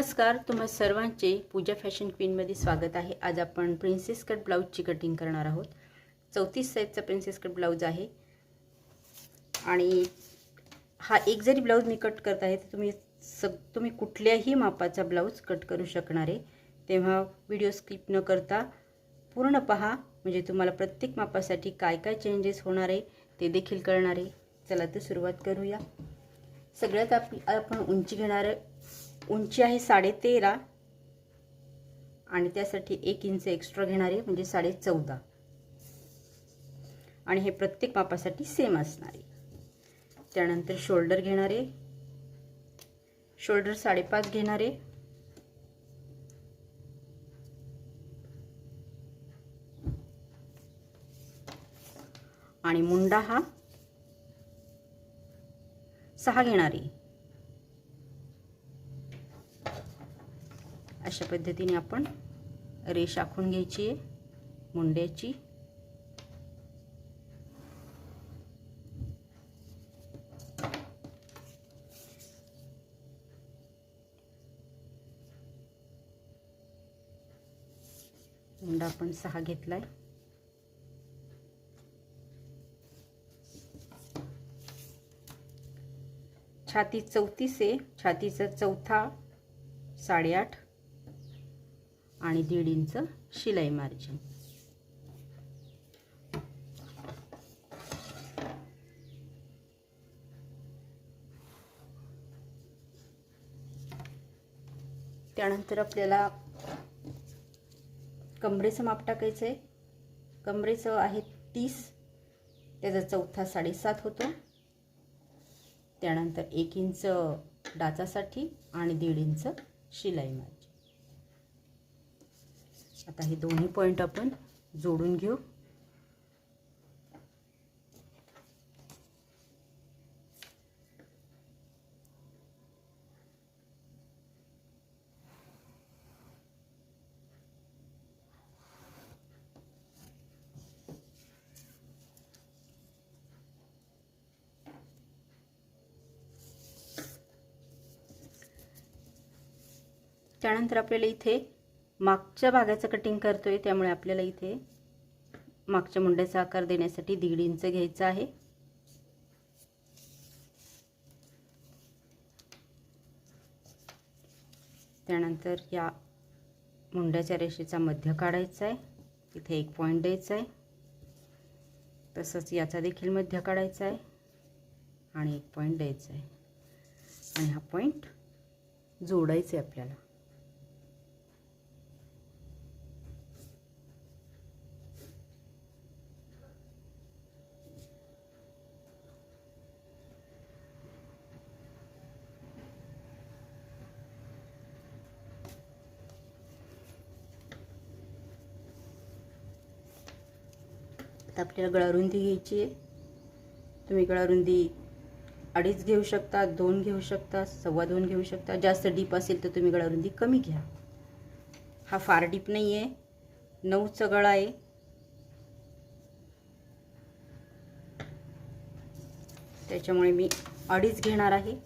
नमस्कार तुम्हा सर्वांचे पूजा फॅशन क्वीनमध्ये स्वागत आहे. आज आपण प्रिन्सेस कट ब्लाऊजची कटिंग करणार आहोत. चौतीस साईजचा प्रिन्सेस कट ब्लाऊज आहे. आणि हा एक जरी ब्लाऊज मी कट करत आहे तर तुम्ही सग तुम्ही कुठल्याही मापाचा ब्लाऊज कट करू शकणार आहे. तेव्हा व्हिडिओ स्किप न करता पूर्ण पहा म्हणजे तुम्हाला प्रत्येक मापासाठी काय काय चेंजेस होणार आहे ते देखील कळणार आहे. चला तर सुरुवात करूया. सगळ्यात आप आपण उंची घेणार आहे. उंची आहे साडे तेरा आणि त्यासाठी एक इंच एक्स्ट्रा घेणार आहे म्हणजे साडे चौदा आणि हे प्रत्येक मापासाठी सेम असणार. आहे त्यानंतर शोल्डर घेणार. आहे शोल्डर साडेपाच घेणार. आहे आणि मुंडा हा सहा घेणार. आहे अशा पद्धतीने आपण रेष आखून घ्यायची आहे मुंड्याची. मुंडा आपण सहा घेतलाय. छाती चौतीस आहे. छातीचा चौथा साडेआठ. आणि दीड इंच शिलाई मार्जिन. त्यानंतर आपल्याला कमरेचं माप टाकायचं आहे. कमरेचं आहे तीस त्याचा चौथा साडेसात होतो. त्यानंतर एक इंच डाचासाठी आणि दीड इंच शिलाई मार्जिन. आता हे दोन्ही पॉईंट आपण जोडून घेऊ. त्यानंतर आपल्याला इथे मागच्या भागाचं कटिंग करतोय त्यामुळे आपल्याला इथे मागच्या मुंड्याचा आकार देण्यासाठी दीड इंच घ्यायचा आहे. त्यानंतर या मुंड्याच्या रेषेचा मध्य काढायचा आहे. इथे एक पॉईंट द्यायचा आहे. तसंच याचा देखील मध्य काढायचा आहे. आणि एक पॉईंट द्यायचा आहे. आणि हा पॉईंट जोडायचा आहे आपल्याला. आता आपल्याला गळारुंदी घ्यायची आहे. तुम्ही गळारुंदी अडीच घेऊ शकता दोन घेऊ शकता सव्वा दोन घेऊ शकता. जास्त डीप असेल तर तुम्ही गळारुंदी कमी घ्या. हा फार डीप नाही आहे नऊचा गळा आहे. त्याच्यामुळे मी अडीच घेणार आहे.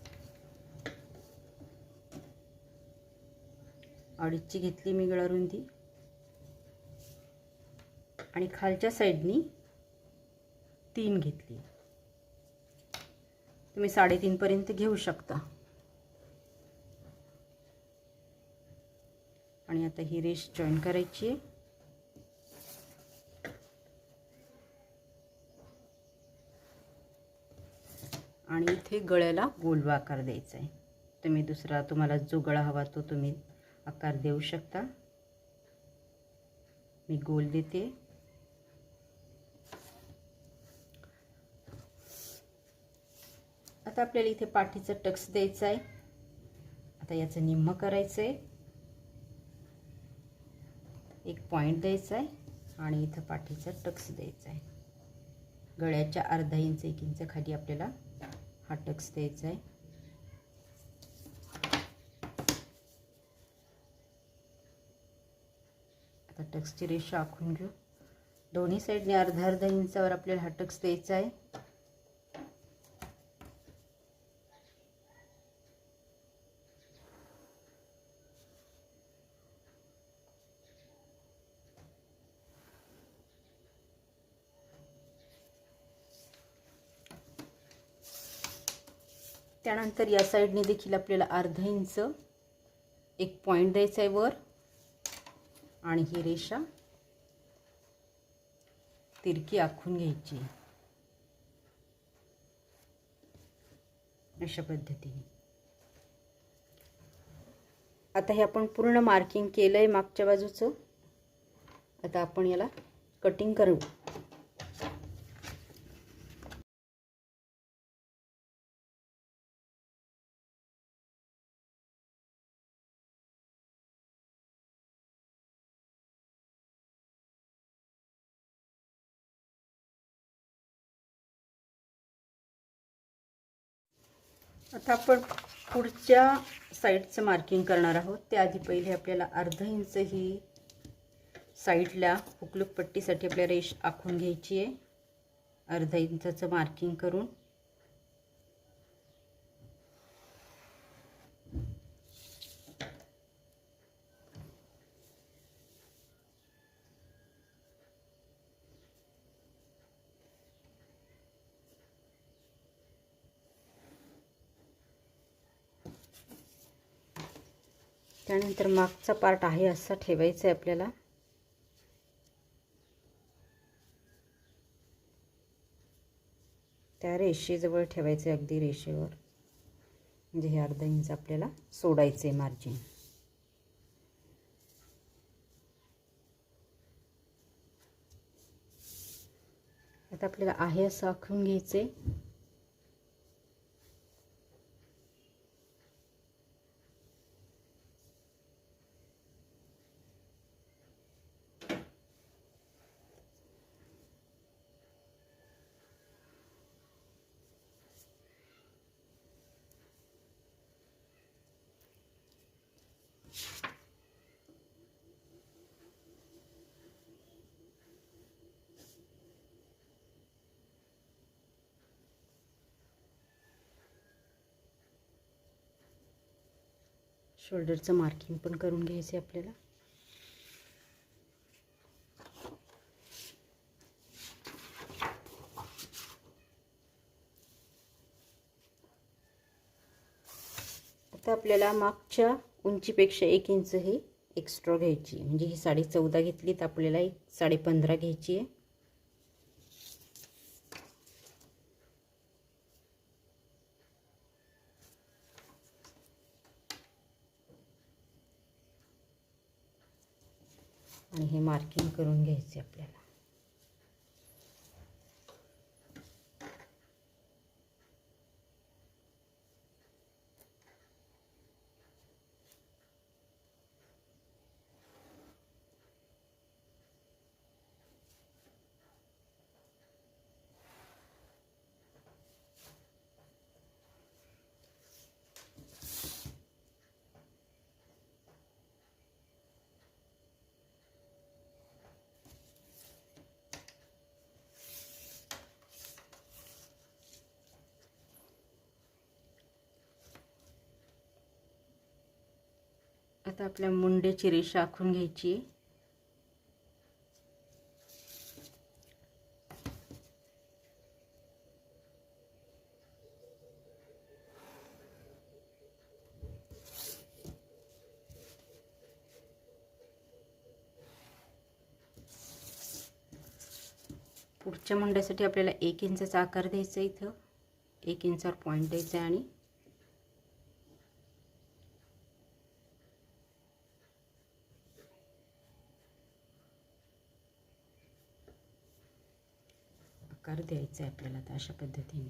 अडीचची घेतली मी गळारुंदी. आणि खालच्या साईडनी तीन घेतली. तुम्ही साडेतीनपर्यंत घेऊ शकता. आणि आता ही रेष जॉईन करायची आहे. आणि इथे गळ्याला गोल आकार द्यायचा आहे. तुम्ही दुसरा तुम्हाला जो गळा हवा तो तुम्ही आकार देऊ शकता. मी गोल देते. आता आपल्याला इथे पाठीचं टक्स द्यायचं आहे. आता याचं निम्म करायचं आहे एक पॉईंट द्यायचा आहे आणि इथं पाठीचा टक्स द्यायचा आहे. गळ्याच्या अर्धा इंच एक इंच खाली आपल्याला हा टक्स द्यायचा आहे. आता टक्सची रेषा आखून घेऊ. दोन्ही साईडने अर्धा अर्धा इंचावर आपल्याला हा टक्स द्यायचा आहे. त्यानंतर या साईडने देखील आपल्याला अर्धा इंच एक पॉईंट द्यायचा आहे वर. आणि ही रेषा तिरकी आखून घ्यायची. अशा पद्धतीने. आता हे आपण पूर्ण मार्किंग केलं आहे मागच्या बाजूचं. आता आपण याला कटिंग करू. आता आपण पुढच्या साईडचं मार्किंग करणार आहोत. त्याआधी पहिले आपल्याला अर्धा इंच ही साईडला हुकलूक पट्टीसाठी आपल्या रेष आखून घ्यायची आहे. अर्धा इंचाचं मार्किंग करून. त्यानंतर मागचा पार्ट आहे असा ठेवायचा आहे आपल्याला. त्या रेषेजवळ ठेवायचं आहे अगदी रेषेवर. म्हणजे हे अर्धा इंच आपल्याला सोडायचं आहे मार्जिन आता आपल्याला आहे असं आखून घ्यायचे शोल्डरचं मार्किंग पण करून घ्यायचं आहे आपल्याला. आता आपल्याला मागच्या उंचीपेक्षा एक इंच ही एक्स्ट्रा घ्यायची म्हणजे ही साडी चौदा घेतली तर आपल्याला एक साडे पंधरा घ्यायची आहे आणि हे मार्किंग करून घ्यायचे आपल्याला. आता आपल्या मुंड्याची रेषा आखून घ्यायची. आहे पुढच्या मुंड्यासाठी आपल्याला एक इंचाचा आकार द्यायचा आहे इथं. एक इंचावर पॉईंट द्यायचा आहे आणि आकार द्यायचा आहे आपल्याला तर अशा पद्धतीने.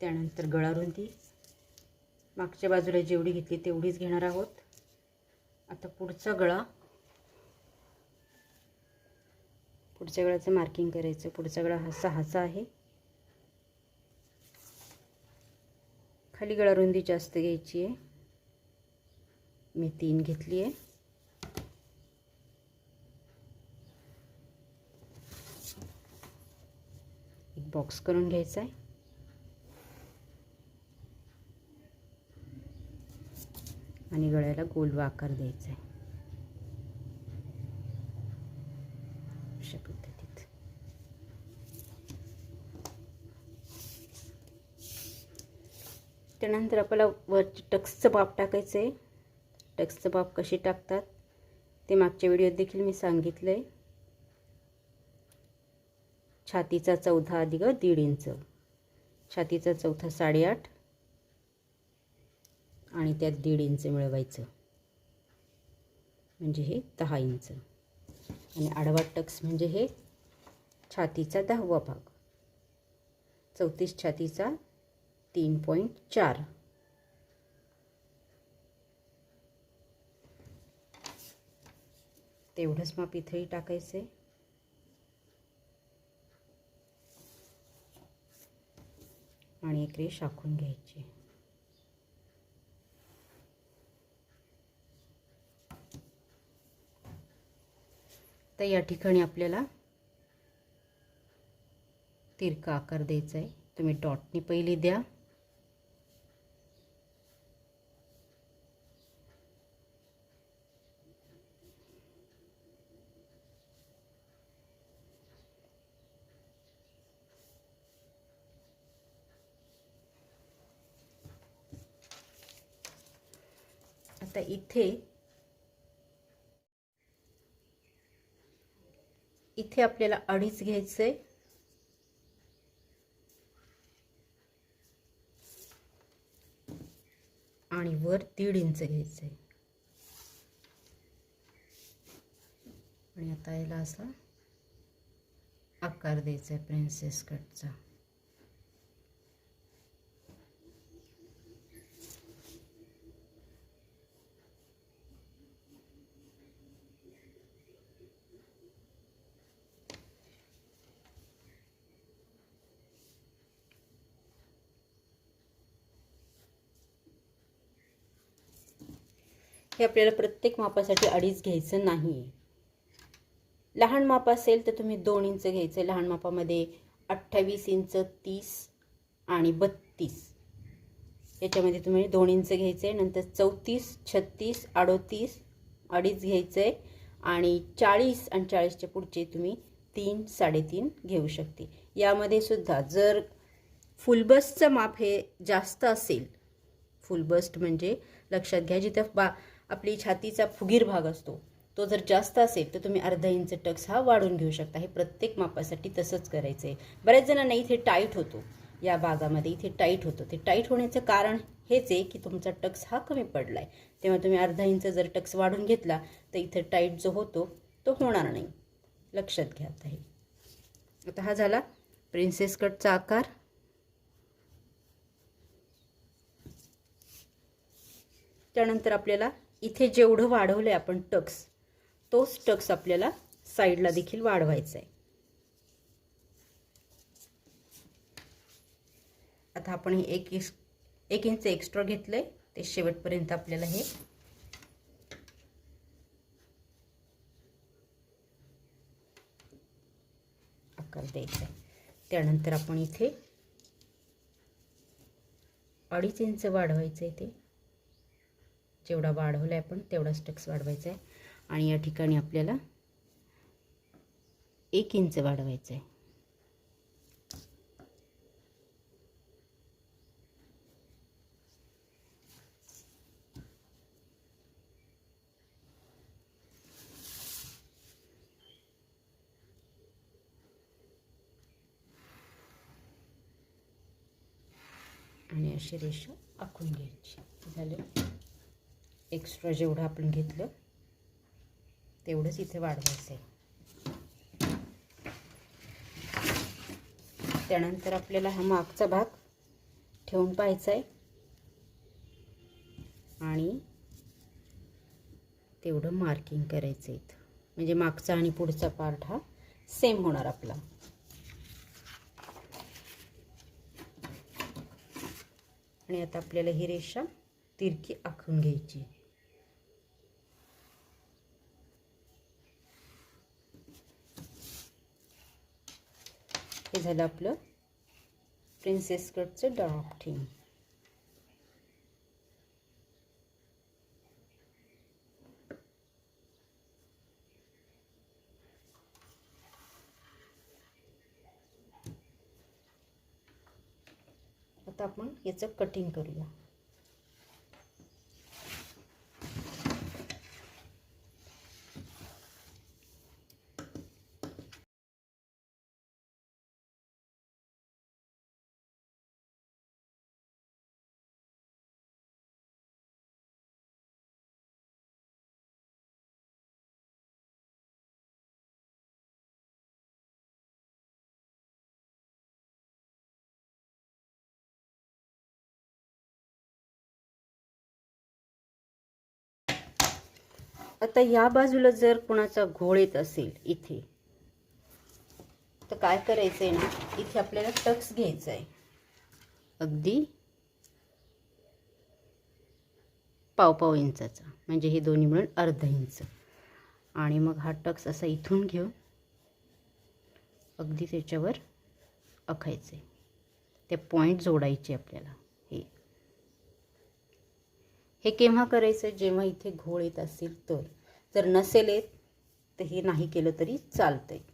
त्यानंतर गळा रुंदी मागच्या बाजूला जेवढी घेतली तेवढीच घेणार आहोत. आता पुढचा गळा. पुढच्या गळ्याचं मार्किंग करायचं. पुढचा गळा हा सहाचा आहे. खाली गळा रुंदी जास्त घ्यायची आहे. मी तीन घेतली आहे. बॉक्स करून घ्यायचा आहे. आणि गळ्याला गोल आकार द्यायचा आहे. अशा पद्धतीत. त्यानंतर आपल्याला वरची टक्सचं बाप टाकायचं आहे. टक्सचं बाप कशी टाकतात ते मागच्या व्हिडिओत देखील मी सांगितलं आहे छातीचा चौथा अधिक दीड इंच. छातीचा चौथा साडेआठ आणि त्यात दीड इंच मिळवायचं. म्हणजे हे दहा इंच. आणि आडवा टक्स म्हणजे हे छातीचा दहावा भाग. चौतीस छातीचा तीन पॉईंट चार. तेवढंच माप इथंही टाकायचं आहे आणि एक रेष आखून घ्यायची. तर या ठिकाणी आपल्याला तिरका आकार द्यायचा आहे. तुम्ही डॉटनी पहिली द्या. आता इथे इथे आपल्याला अडीच घ्यायचं आहे आणि वर दीड इंच घ्यायचं आहे आणि आता याला असा आकार द्यायचा आहे प्रिन्सेस कटचा हे आपल्याला प्रत्येक मापासाठी अडीच घ्यायचं नाही लहान माप असेल तर तुम्ही दोन इंच घ्यायचं. लहान मापामध्ये अठ्ठावीस इंच तीस आणि बत्तीस. याच्यामध्ये तुम्ही दोन इंच घ्यायचं आहे नंतर चौतीस छत्तीस अडोतीस अडीच घ्यायचं आहे आणि चाळीस आणि चाळीसच्या पुढचे तुम्ही तीन साडेतीन घेऊ शकते. यामध्ये सुद्धा जर फुलबस्टचं माप हे जास्त असेल फुलबस्ट म्हणजे लक्षात घ्या जिथं बा आपली छातीचा फुगीर भाग असतो. तो जर जास्त असेल तर तुम्ही अर्धा इंच टक्स हा वाढून घेऊ शकता. हे प्रत्येक मापासाठी तसंच करायचं आहे. बऱ्याच जणांना इथे टाईट होतो. या भागामध्ये इथे टाईट होतं. ते टाईट होण्याचं कारण हेच आहे की तुमचा टक्स हा कमी पडला आहे तेव्हा तुम्ही अर्धा इंच जर टक्स वाढून घेतला तर इथे टाईट जो होतो तो होणार नाही. लक्षात घ्या आता हे. आता हा झाला प्रिन्सेस कटचा आकार. त्यानंतर आपल्याला इथे जेवढं वाढवलं आहे आपण टक्स तोच टक्स आपल्याला साईडला देखील वाढवायचा आहे आता आपण हे एक इस एक इंच एक्स्ट्रा घेतलं आहे ते शेवटपर्यंत आपल्याला हे आकार द्यायचा आहे त्यानंतर आपण इथे अडीच इंच वाढवायचं आहे ते. जेवढा वाढवला आहे आपण तेवढा स्टक्स वाढवायचा आहे. आणि या ठिकाणी आपल्याला एक इंच वाढवायचं आहे आणि अशी रेषा आखून घ्यायची. झाले? एक्स्ट्रा जेवढं आपण घेतलं तेवढंच इथे वाढवायचं आहे त्यानंतर आपल्याला हा मागचा भाग ठेवून पाहायचा आहे आणि तेवढं मार्किंग करायचं इथं. म्हणजे मागचा आणि पुढचा पार्ट हा सेम होणार आपला. आणि आता आपल्याला ही रेषा तिरकी आखून घ्यायची हे झालं आपलं प्रिन्सेस कटचं ड्राफ्टिंग आता आता आपण याचं कटिंग करूया. आता या बाजूला जर कोणाचा घोळ येत असेल इथे तर काय करायचं आहे ना इथे आपल्याला टक्स घ्यायचा आहे अगदी पाव पाव इंचाचा म्हणजे हे दोन्ही मिळून अर्धा इंच. आणि मग हा टक्स असा इथून घेऊन अगदी त्याच्यावर आखायचे ते पॉईंट जोडायचे आपल्याला. हे केव्हा करायचं? जेव्हा इथे घोळ येत असेल तर. जर नसेल येत तर हे नाही केलं तरी चालतंय. आहे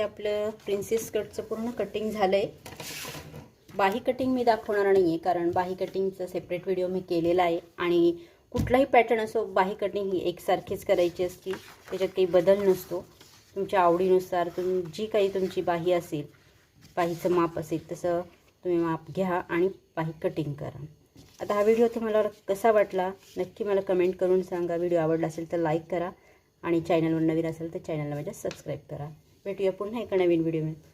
हे आपलं प्रिन्सेस कटचं पूर्ण कटिंग झालं आहे बाही कटिंग मी दाखवणार नाही आहे कारण बाही कटिंगचा सेपरेट व्हिडिओ मी केलेला आहे. आणि कुठलाही पॅटर्न असो बाही कटिंग ही एकसारखीच करायची असती. त्याच्यात काही बदल नसतो. तुमच्या आवडीनुसार तुम जी काही तुमची बाही असेल बाहीचं माप असेल तसं तुम्ही माप घ्या आणि बाही कटिंग करा. आता हा व्हिडिओ तुम्हाला कसा वाटला? नक्की मला कमेंट करून सांगा. व्हिडिओ आवडला असेल तर लाईक करा. आणि चॅनलवर नवीन असेल तर चॅनलला माझ्या सबस्क्राईब करा. भेटूया पुन्हा एका नवीन व्हिडिओमध्ये